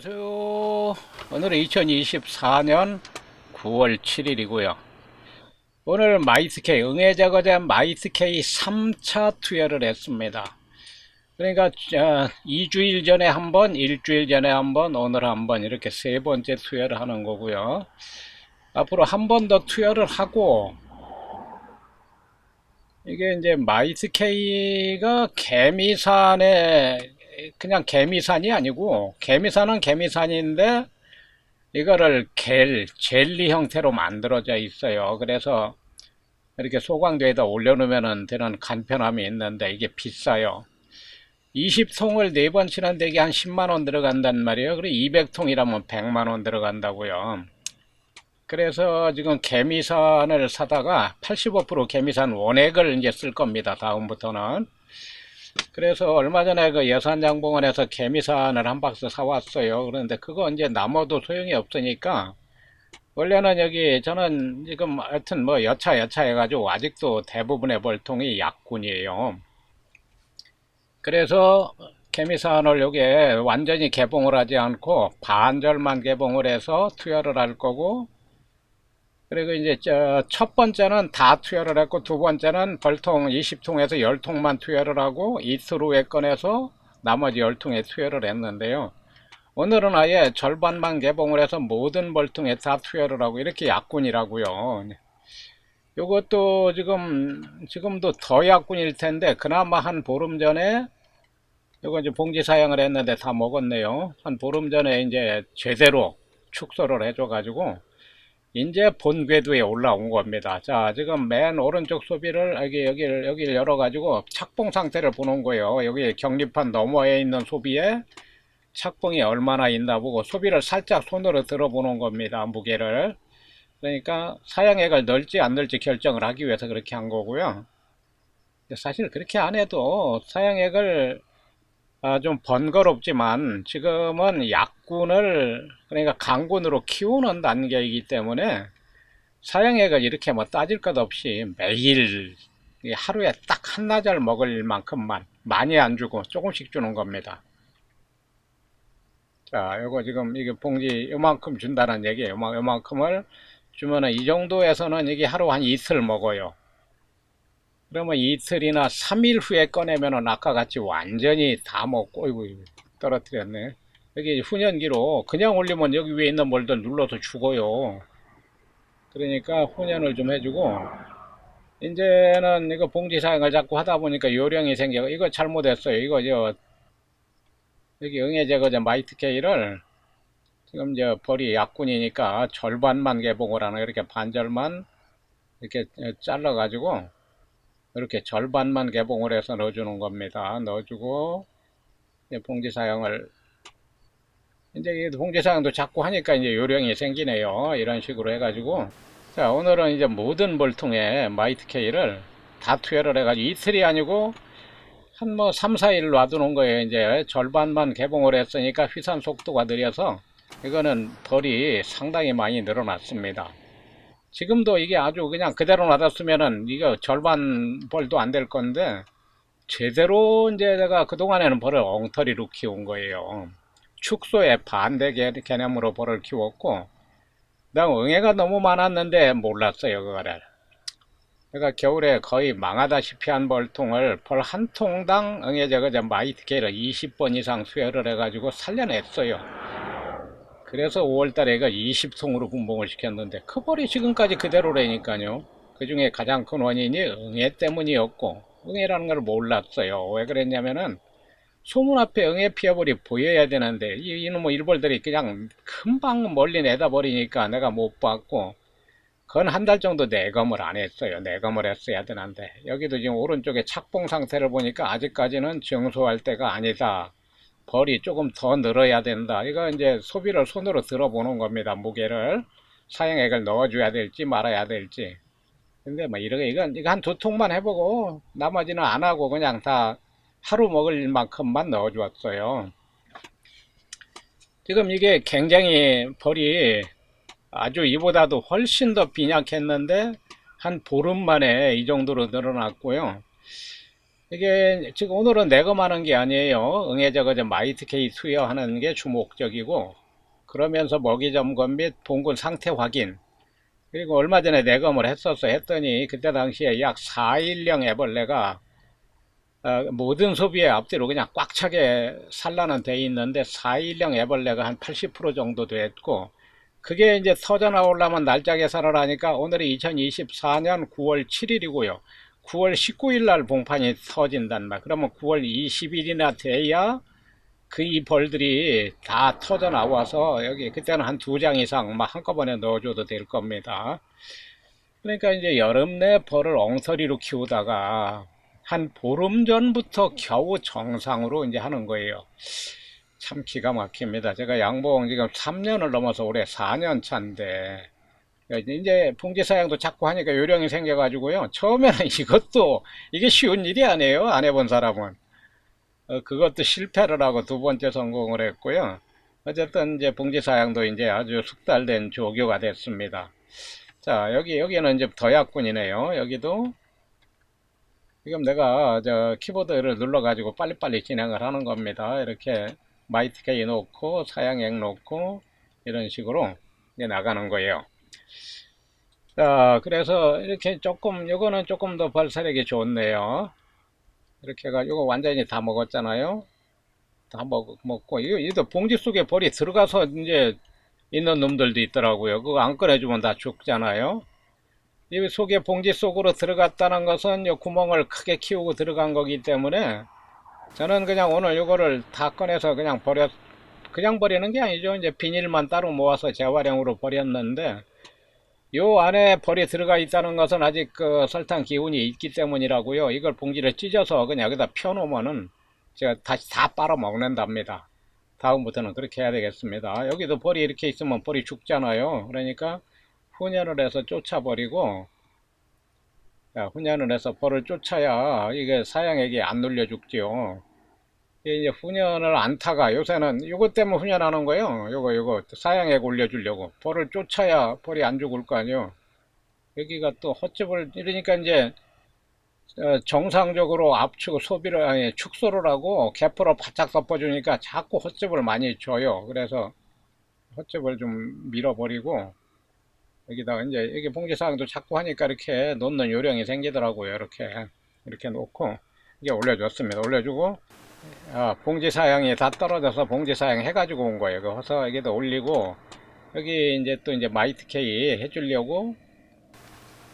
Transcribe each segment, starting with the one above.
안녕하세요. 오늘은 2024년 9월 7일이고요. 오늘 마이스케이, 응애제거제 마이스케이 3차 투여를 했습니다. 그러니까 어, 2주일 전에 한 번, 일주일 전에 한 번, 오늘 한번 이렇게 세 번째 투여를 하는 거고요. 앞으로 한 번 더 투여를 하고 이게 이제 마이스케이가 개미산에 그냥 개미산이 아니고 개미산은 개미산인데 이거를 겔, 젤리 형태로 만들어져 있어요. 그래서 이렇게 소광대에다 올려놓으면 되는 간편함이 있는데 이게 비싸요. 20통을 4번 치는데 이게 한 10만원 들어간단 말이에요. 그리고 200통이라면 100만원 들어간다고요. 그래서 지금 개미산을 사다가 85% 개미산 원액을 이제 쓸 겁니다. 다음부터는. 그래서 얼마 전에 그 예산장봉원에서 개미산을 한 박스 사왔어요. 그런데 그거 이제 남아도 소용이 없으니까 원래는 여기 저는 지금 하여튼 뭐 여차 여차 해가지고 아직도 대부분의 벌통이 약군이에요. 그래서 개미산을 여기에 완전히 개봉을 하지 않고 반절만 개봉을 해서 투여를 할 거고 그리고 이제 저첫 번째는 다 투여를 했고 두 번째는 벌통 20통에서 10통만 투여를 하고 이틀 후에 꺼내서 나머지 10통에 투여를 했는데요. 오늘은 아예 절반만 개봉을 해서 모든 벌통에 다 투여를 하고 이렇게 약군이라고요. 요것도 지금 지금도 더 약군일 텐데 그나마 한 보름 전에 요거 이제 봉지 사용을 했는데 다 먹었네요. 한 보름 전에 이제 제대로 축소를 해줘 가지고 이제 본 궤도에 올라온 겁니다. 자, 지금 맨 오른쪽 소비를 여기 여기를 여기를 열어 가지고 착봉 상태를 보는 거예요. 여기 경립판 너머에 있는 소비에 착봉이 얼마나 있나 보고 소비를 살짝 손으로 들어보는 겁니다. 무게를. 그러니까 사양액을 넣을지 안 넣을지 결정을 하기 위해서 그렇게 한 거고요. 사실 그렇게 안 해도 사양액을 아, 좀 번거롭지만 지금은 약군을 그러니까 강군으로 키우는 단계이기 때문에 사양액을 이렇게 뭐 따질 것 없이 매일 하루에 딱 한나절 먹을 만큼만 많이 안 주고 조금씩 주는 겁니다. 자, 요거 지금 이게 봉지 요만큼 준다는 얘기예요. 요만, 요만큼을 주면은 이 정도에서는 이게 하루 한 이틀 먹어요. 그러면 이틀이나 3일 후에 꺼내면은 아까 같이 완전히 다 먹고, 어이구, 떨어뜨렸네. 여기 훈연기로 그냥 올리면 여기 위에 있는 뭘들 눌러서 죽어요. 그러니까 훈연을 좀 해주고, 이제는 이거 봉지 사용을 자꾸 하다 보니까 요령이 생겨. 이거 잘못했어요. 이거 저, 여기 응애 제거제 마이트 K를 지금 저 벌이 약군이니까 절반만 개봉을 하는 이렇게 반절만 이렇게 잘라 가지고 이렇게 절반만 개봉을 해서 넣어주는 겁니다. 넣어주고 봉지 사용을 이제 봉지 사용도 자꾸 하니까 이제 요령이 생기네요. 이런 식으로 해가지고 자 오늘은 이제 모든 볼통에 마이트 K를 다 투여를 해가지고 이틀이 아니고 한 뭐 3, 4일 놔두는 거예요. 이제 절반만 개봉을 했으니까 휘산 속도가 느려서 이거는 벌이 상당히 많이 늘어났습니다. 지금도 이게 아주 그냥 그대로 놔뒀으면은 이거 절반 벌도 안 될 건데 제대로 이제 내가 그동안에는 벌을 엉터리로 키운 거예요. 축소의 반대 개념으로 벌을 키웠고 그다음 응애가 너무 많았는데 몰랐어요 그거를. 그러니까 겨울에 거의 망하다시피 한 벌통을 벌 한 통당 응애 저거 마이트케를 20번 이상 수혈을 해가지고 살려냈어요. 그래서 5월달에 이거 20통으로 분봉을 시켰는데 그 벌이 지금까지 그대로라니까요. 그 중에 가장 큰 원인이 응애 때문이었고 응애라는 걸 몰랐어요. 왜 그랬냐면은 소문 앞에 응애 피어벌이 보여야 되는데 이, 이놈의 일벌들이 그냥 금방 멀리 내다 버리니까 내가 못 봤고 그건 한 달 정도 내검을 안 했어요. 내검을 했어야 되는데 여기도 지금 오른쪽에 착봉 상태를 보니까 아직까지는 정소할 때가 아니다. 벌이 조금 더 늘어야 된다. 이거 이제 소비를 손으로 들어보는 겁니다. 무게를 사용액을 넣어줘야 될지 말아야 될지. 근데 뭐 이렇게 이건 이거 한 두 통만 해보고 나머지는 안 하고 그냥 다 하루 먹을 만큼만 넣어주었어요. 지금 이게 굉장히 벌이 아주 이보다도 훨씬 더 빈약했는데 한 보름 만에 이 정도로 늘어났고요. 이게 지금 오늘은 내검하는 게 아니에요. 응애 저거 저 마이트 K 투여하는 게 주목적이고 그러면서 먹이 점검 및 봉군 상태 확인 그리고 얼마 전에 내검을 했었어 했더니 그때 당시에 약 4일령 애벌레가 어, 모든 소비의 앞뒤로 그냥 꽉 차게 산란은 돼 있는데 4일령 애벌레가 한 80% 정도 됐고 그게 이제 터져 나오려면 날짜 계산을 하니까 오늘이 2024년 9월 7일이고요. 9월 19일 날 봉판이 터진단 말. 그러면 9월 20일이나 돼야 그 이 벌들이 다 터져 나와서 여기 그때는 한 두 장 이상 막 한꺼번에 넣어줘도 될 겁니다. 그러니까 이제 여름 내 벌을 엉터리로 키우다가 한 보름 전부터 겨우 정상으로 이제 하는 거예요. 참 기가 막힙니다. 제가 양봉 지금 3년을 넘어서 올해 4년 차인데 이제 풍지사양도 자꾸 하니까 요령이 생겨가지고요. 처음에는 이것도 이게 쉬운 일이 아니에요. 안 해본 사람은. 어, 그것도 실패를 하고 두 번째 성공을 했고요. 어쨌든 이제 봉지사양도 이제 아주 숙달된 조교가 됐습니다. 자, 여기, 여기는 이제 더약군이네요. 여기도. 지금 내가 저 키보드를 눌러 가지고 빨리빨리 진행을 하는 겁니다. 이렇게 마이트 K 놓고 사양액 놓고 이런 식으로 이제 나가는 거예요. 자, 그래서 이렇게 조금, 요거는 조금 더 벌사력이 좋네요. 이렇게 해가 이거 완전히 다 먹었잖아요. 다 먹, 먹고, 이거, 이거 봉지 속에 벌이 들어가서 이제 있는 놈들도 있더라고요. 그거 안 꺼내주면 다 죽잖아요. 이 속에 봉지 속으로 들어갔다는 것은 이 구멍을 크게 키우고 들어간 거기 때문에 저는 그냥 오늘 이거를 다 꺼내서 그냥 버렸, 그냥 버리는 게 아니죠. 이제 비닐만 따로 모아서 재활용으로 버렸는데, 요 안에 벌이 들어가 있다는 것은 아직 그 설탕 기운이 있기 때문이라고요. 이걸 봉지를 찢어서 그냥 여기다 펴놓으면은 제가 다시 다 빨아 먹는답니다. 다음부터는 그렇게 해야 되겠습니다. 여기도 벌이 이렇게 있으면 벌이 죽잖아요. 그러니까 훈연을 해서 쫓아버리고 자, 훈연을 해서 벌을 쫓아야 이게 사양액이 안 눌려 죽지요. 이제 훈연을 안 타가 요새는 이것 때문에 훈연하는 거예요. 요거 요거 사양액 올려주려고 벌을 쫓아야 벌이 안 죽을 거 아니에요. 여기가 또 헛집을 이러니까 이제 어, 정상적으로 압축 소비를 아니 축소를 하고 개포로 바짝 덮어주니까 자꾸 헛집을 많이 줘요. 그래서 헛집을 좀 밀어버리고 여기다가 이제 여기 봉지사항도 자꾸 하니까 이렇게 놓는 요령이 생기더라고요. 이렇게 이렇게 놓고 이게 올려줬습니다. 올려주고 아, 봉지 사양이 다 떨어져서 봉지 사양 해가지고 온 거예요. 그래서 여기다 올리고 여기 이제 또 이제 마이트 K 해주려고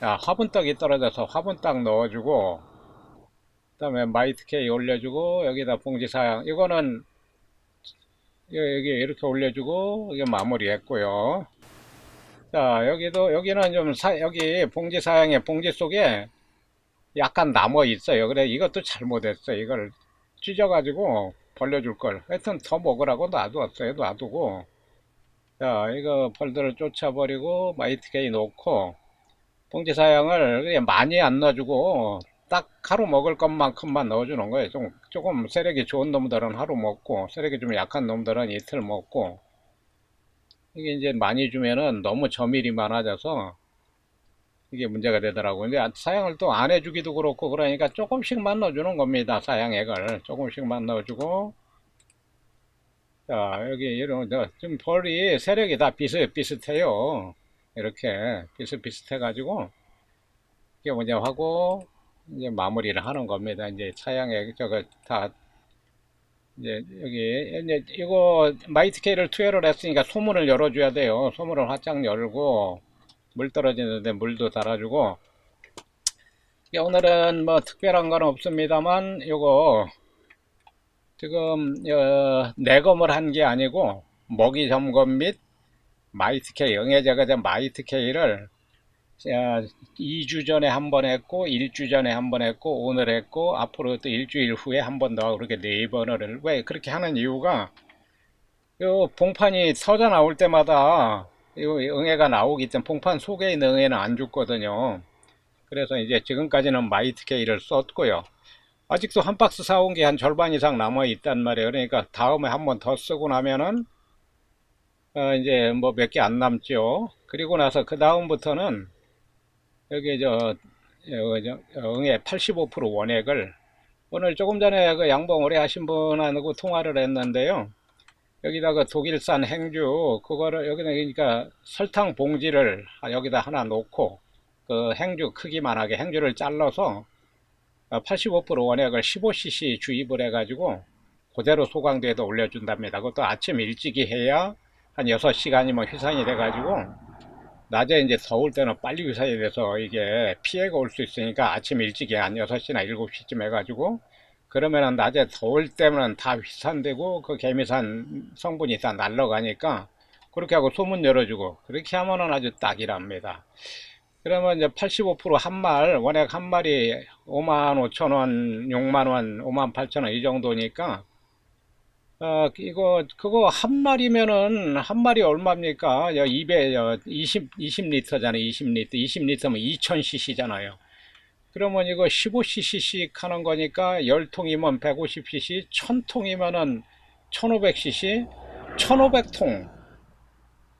아, 화분떡이 떨어져서 화분떡 넣어주고 그 다음에 마이트 K 올려주고 여기다 봉지 사양 이거는 여기 이렇게 올려주고 이게 마무리했고요. 자, 여기도, 여기는 좀 사, 여기 봉지 사양의 봉지 속에 약간 남아 있어요. 그래, 이것도 잘못했어. 이걸 찢어가지고 벌려줄 걸. 하여튼 더 먹으라고 놔두었어요. 놔두고. 자, 이거 벌들을 쫓아버리고, 마이트게이 놓고, 봉지 사양을 그냥 많이 안 넣어주고, 딱 하루 먹을 것만큼만 넣어주는 거예요. 좀, 조금 세력이 좋은 놈들은 하루 먹고, 세력이 좀 약한 놈들은 이틀 먹고, 이게 이제 많이 주면은 너무 점일이 많아져서 이게 문제가 되더라고요. 근데 사양을 또 안 해주기도 그렇고 그러니까 조금씩만 넣어주는 겁니다. 사양액을 조금씩만 넣어주고 자 여기 이런 좀 벌이 세력이 다 비슷비슷해요. 이렇게 비슷비슷해 가지고 이게 뭐냐 하고 이제 마무리를 하는 겁니다. 이제 사양액 저거 다 이제 여기 이제 이거 마이트케이를 투여를 했으니까 소문을 열어줘야 돼요. 소문을 활짝 열고 물 떨어지는데 물도 달아주고. 오늘은 뭐 특별한 건 없습니다만 이거 지금 어, 내검을 한 게 아니고 먹이 점검 및 마이트케이 영해제가 마이트케이를 2주 전에 한 번 했고 1주 전에 한 번 했고 오늘 했고 앞으로 또 일주일 후에 한 번 더 그렇게 네 번을 왜 그렇게 하는 이유가 요 봉판이 서져 나올 때마다 요 응애가 나오기 때문에 봉판 속에 있는 응애는 안 죽거든요. 그래서 이제 지금까지는 마이트 K를 썼고요. 아직도 한 박스 사온 게 한 절반 이상 남아 있단 말이에요. 그러니까 다음에 한 번 더 쓰고 나면은 어 이제 뭐 몇 개 안 남죠. 그리고 나서 그 다음부터는 여기 저, 저 응애 85% 원액을 오늘 조금 전에 그 양봉 오래 하신 분하고 통화를 했는데요. 여기다 그 독일산 행주, 그거를 여기다 그러니까 설탕 봉지를 여기다 하나 놓고 그 행주 크기만하게 행주를 잘라서 85% 원액을 15cc 주입을 해가지고 그대로 소강대에다 올려준답니다. 그것도 아침 일찍이 해야 한 6시간이면 휘산이 돼가지고 낮에 이제 더울 때는 빨리 휘산이 돼서 이게 피해가 올 수 있으니까 아침 일찍이 한 6시나 7시쯤 해가지고 그러면은 낮에 더울 때면 다 휘산되고 그 개미산 성분이 다 날라가니까 그렇게 하고 소문 열어주고 그렇게 하면은 아주 딱이랍니다. 그러면 이제 85%한 말, 원액 한 마리 5만 5천 원, 6만 원, 5만 8천 원 이 정도니까 어, 이거, 그거 한 마리면은, 한 마리 얼마입니까? 2배, 20, 20리터잖아요. 20리터. 20리터면 2000cc잖아요. 그러면 이거 15cc씩 하는 거니까 10통이면 150cc, 1000통이면은 1500cc, 1500통,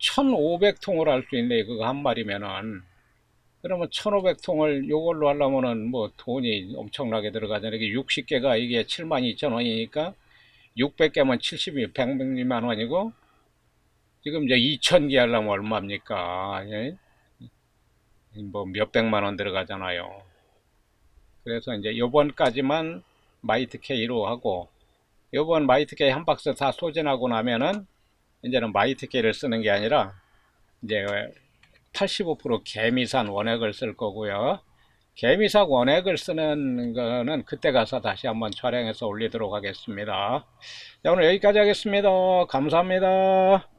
1500통을 할 수 있네. 그거 한 마리면은. 그러면 1500통을 요걸로 하려면은 뭐 돈이 엄청나게 들어가잖아요. 이게 60개가 이게 72,000원이니까 600개면 70이 100만 원이고 지금 이제 2000개 하려면 얼마입니까? 예? 뭐 몇백만 원 들어가잖아요. 그래서 이제 요번까지만 마이트 K로 하고 요번 마이트 K 한 박스 다 소진하고 나면은 이제는 마이트 K를 쓰는 게 아니라 이제 85% 개미산 원액을 쓸 거고요. 개미삭 원액을 쓰는 거는 그때 가서 다시 한번 촬영해서 올리도록 하겠습니다. 자, 오늘 여기까지 하겠습니다. 감사합니다.